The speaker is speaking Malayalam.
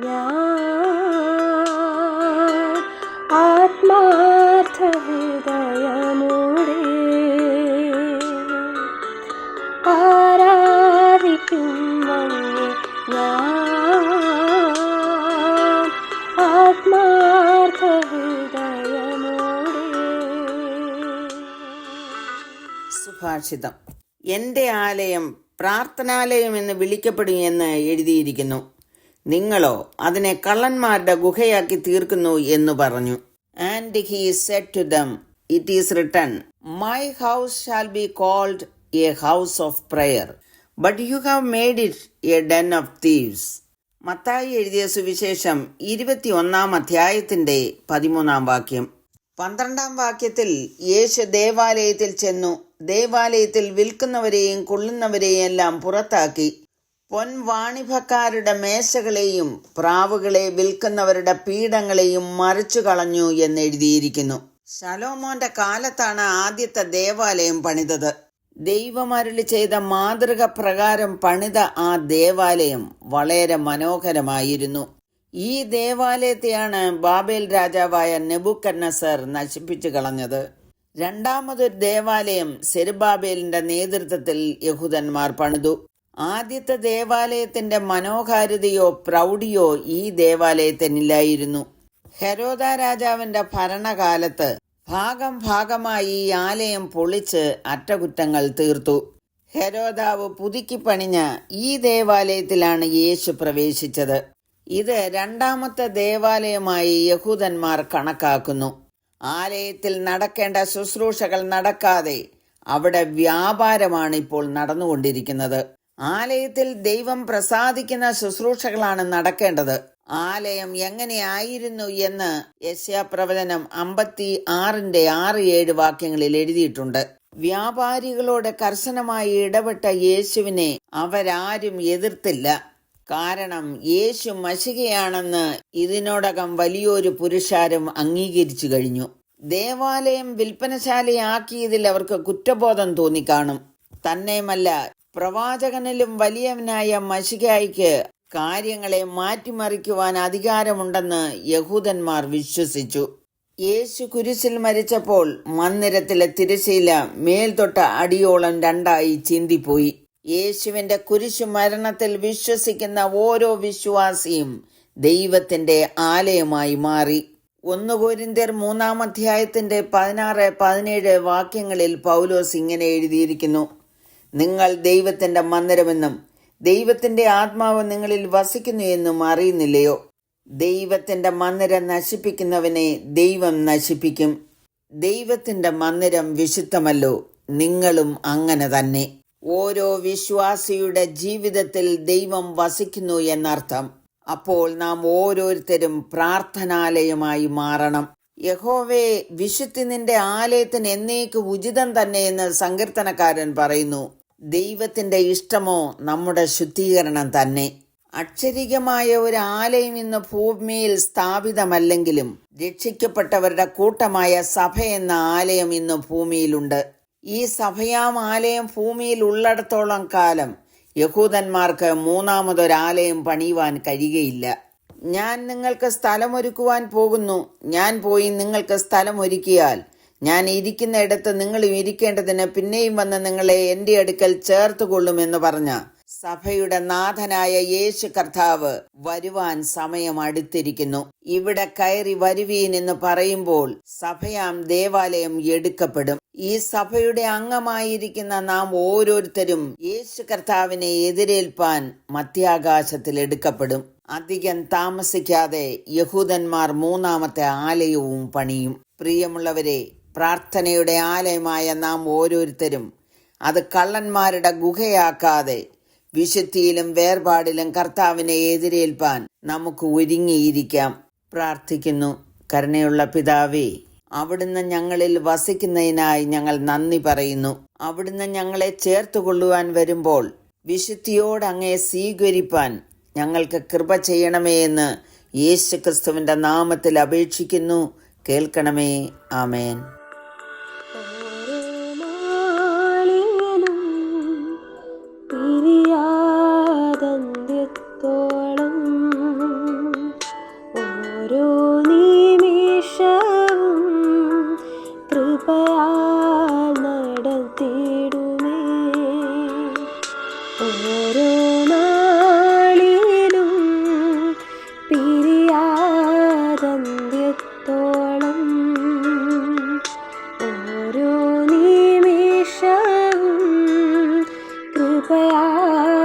ഞാൻ ആത്മാർത്ഥ ഞാൻ ആത്മാർത്ഥ സുഭാഷിതം. എന്റെ ആലയം പ്രാർത്ഥനാലയം എന്ന് വിളിക്കപ്പെടും എന്ന് എഴുതിയിരിക്കുന്നു. നിങ്ങളോ അതിനെ കള്ളന്മാരുടെ ഗുഹയാക്കി തീർക്കുന്നു എന്ന് പറഞ്ഞു. And he said to them it is written my house shall be called a house of prayer but you have made it a den of thieves Mathai എഴുതിയ സുവിശേഷം ഇരുപത്തി ഒന്നാം അധ്യായത്തിന്റെ പതിമൂന്നാം വാക്യം. പന്ത്രണ്ടാം വാക്യത്തിൽ യേശു ദേവാലയത്തിൽ ചെന്നു. ദേവാലയത്തിൽ വിൽക്കുന്നവരെയും കൊള്ളുന്നവരെയും എല്ലാം പുറത്താക്കി. പൊൻവാണിഭക്കാരുടെ മേശകളെയും പ്രാവുകളെ വിൽക്കുന്നവരുടെ പീഠങ്ങളെയും മറിച്ചു കളഞ്ഞു എന്ന് എഴുതിയിരിക്കുന്നു. ശലോമോന്റെ കാലത്താണ് ആദ്യത്തെ ദേവാലയം പണിതത്. ദൈവമരുളി ചെയ്ത മാതൃക പ്രകാരം പണിത ആ ദേവാലയം വളരെ മനോഹരമായിരുന്നു. ഈ ദേവാലയത്തെയാണ് ബാബേൽ രാജാവായ നെബുക്കന്നസർ നശിപ്പിച്ചു കളഞ്ഞത്. രണ്ടാമതൊരു ദേവാലയം സെരുബാബേലിന്റെ നേതൃത്വത്തിൽ യഹൂദന്മാർ പണിതു. ആദ്യത്തെ ദേവാലയത്തിന്റെ മനോഹാരിതയോ പ്രൗഢിയോ ഈ ദേവാലയത്തിനില്ലായിരുന്നു. ഹെരോദ രാജാവിന്റെ ഭരണകാലത്ത് ഭാഗം ഭാഗമായി ഈ ആലയം പൊളിച്ച് അറ്റകുറ്റങ്ങൾ തീർത്തു. ഹെരോദാവ് പുതുക്കി പണിഞ്ഞ ഈ ദേവാലയത്തിലാണ് യേശു പ്രവേശിച്ചത്. ഇത് രണ്ടാമത്തെ ദേവാലയമായി യഹൂദന്മാർ കണക്കാക്കുന്നു. ആലയത്തിൽ നടക്കേണ്ട ശുശ്രൂഷകൾ നടക്കാതെ അവിടെ വ്യാപാരമാണ് ഇപ്പോൾ നടന്നുകൊണ്ടിരിക്കുന്നത്. ആലയത്തിൽ ദൈവം പ്രസാദിക്കുന്ന ശുശ്രൂഷകളാണ് നടക്കേണ്ടത്. ആലയം എങ്ങനെയായിരുന്നു എന്ന് യശ്യാപ്രവചനം അമ്പത്തി ആറിന്റെ ആറ് ഏഴ് വാക്യങ്ങളിൽ എഴുതിയിട്ടുണ്ട്. വ്യാപാരികളോട് കർശനമായി ഇടപെട്ട യേശുവിനെ അവരാരും എതിർത്തില്ല. കാരണം യേശു മശികയാണെന്ന് ഇതിനോടകം വലിയൊരു പുരുഷാരം അംഗീകരിച്ചു കഴിഞ്ഞു. ദേവാലയം വിൽപ്പനശാലയാക്കിയതിൽ അവർക്ക് കുറ്റബോധം തോന്നിക്കാണും തന്നെയുമല്ല പ്രവാചകനിലും വലിയവനായ മഷികായിക്ക് കാര്യങ്ങളെ മാറ്റിമറിക്കുവാൻ അധികാരമുണ്ടെന്ന് യഹൂദന്മാർ വിശ്വസിച്ചു. യേശു കുരിശിൽ മരിച്ചപ്പോൾ മന്ദിരത്തിലെ തിരശീല മേൽതൊട്ട അടിയോളം രണ്ടായി ചിന്തിപ്പോയി. യേശുവിന്റെ കുരിശു മരണത്തിൽ വിശ്വസിക്കുന്ന ഓരോ വിശ്വാസിയും ദൈവത്തിന്റെ ആലയമായി മാറി. ഒന്ന് കോരിന്ത്യർ മൂന്നാം അധ്യായത്തിന്റെ പതിനാറ് പതിനേഴ് വാക്യങ്ങളിൽ പൗലോസ് ഇങ്ങനെ എഴുതിയിരിക്കുന്നു. നിങ്ങൾ ദൈവത്തിന്റെ മന്ദിരമെന്നും ദൈവത്തിന്റെ ആത്മാവ് നിങ്ങളിൽ വസിക്കുന്നു എന്നും അറിയുന്നില്ലയോ? ദൈവത്തിന്റെ മന്ദിരം നശിപ്പിക്കുന്നവനെ ദൈവം നശിപ്പിക്കും. ദൈവത്തിന്റെ മന്ദിരം വിശുദ്ധമല്ലോ നിങ്ങളും അങ്ങനെ തന്നെ. ഓരോ വിശ്വാസിയുടെ ജീവിതത്തിൽ ദൈവം വസിക്കുന്നു എന്നർത്ഥം. അപ്പോൾ നാം ഓരോരുത്തരും പ്രാർത്ഥനാലയമായി മാറണം. യഹോവേ വിശുദ്ധി നിന്റെ ആലയത്തിന് എന്നേക്ക് ഉചിതം തന്നെ എന്ന് സങ്കീർത്തനക്കാരൻ പറയുന്നു. ദൈവത്തിന്റെ ഇഷ്ടമോ നമ്മുടെ ശുദ്ധീകരണം തന്നെ. അക്ഷരികമായ ഒരു ആലയം ഇന്ന് ഭൂമിയിൽ സ്ഥാപിതമല്ലെങ്കിലും രക്ഷിക്കപ്പെട്ടവരുടെ കൂട്ടമായ സഭ എന്ന ആലയം ഇന്ന് ഭൂമിയിലുണ്ട്. ഈ സഭയാം ആലയം ഭൂമിയിൽ ഉള്ളിടത്തോളം കാലം യഹൂദന്മാർക്ക് മൂന്നാമതൊരാലയം പണിയുവാൻ കഴിയുകയില്ല. ഞാൻ നിങ്ങൾക്ക് സ്ഥലമൊരുക്കുവാൻ പോകുന്നു. ഞാൻ പോയി നിങ്ങൾക്ക് സ്ഥലമൊരുക്കിയാൽ ഞാൻ ഇരിക്കുന്ന ഇടത്ത് നിങ്ങളും ഇരിക്കേണ്ടതിന് പിന്നെയും വന്ന് നിങ്ങളെ എന്റെ അടുക്കൽ ചേർത്തുകൊള്ളുമെന്ന് പറഞ്ഞ സഭയുടെ നാഥനായ യേശു കർത്താവ് വരുവാൻ സമയം അടുത്തിരിക്കുന്നു. ഇവിടെ കയറി വരുവീൻ എന്ന് പറയുമ്പോൾ സഭയാം ദേവാലയം എടുക്കപ്പെടും. ഈ സഭയുടെ അംഗമായിരിക്കുന്ന നാം ഓരോരുത്തരും യേശു കർത്താവിനെ എതിരേൽപ്പാൻ മധ്യാകാശത്തിൽ എടുക്കപ്പെടും. അധികം താമസിക്കാതെ യഹൂദന്മാർ മൂന്നാമത്തെ ആലയവും പണിയും. പ്രിയമുള്ളവരെ പ്രാർത്ഥനയുടെ ആലയമായ നാം ഓരോരുത്തരും അത് കള്ളന്മാരുടെ ഗുഹയാക്കാതെ വിശുദ്ധിയിലും വേർപാടിലും കർത്താവിനെ എതിരേൽപ്പാൻ നമുക്ക് ഒരുങ്ങിയിരിക്കാം. പ്രാർത്ഥിക്കുന്നു. കരുണയുള്ള പിതാവേ അവിടുന്ന് ഞങ്ങളിൽ വസിക്കുന്നതിനായി ഞങ്ങൾ നന്ദി പറയുന്നു. അവിടുന്ന് ഞങ്ങളെ ചേർത്തുകൊള്ളുവാൻ വരുമ്പോൾ വിശുദ്ധിയോട് അങ്ങേ സ്വീകരിപ്പാൻ ഞങ്ങൾക്ക് കൃപ ചെയ്യണമേ എന്ന് യേശുക്രിസ്തുവിന്റെ നാമത്തിൽ അപേക്ഷിക്കുന്നു. കേൾക്കണമേ. ആമേൻ. 会爱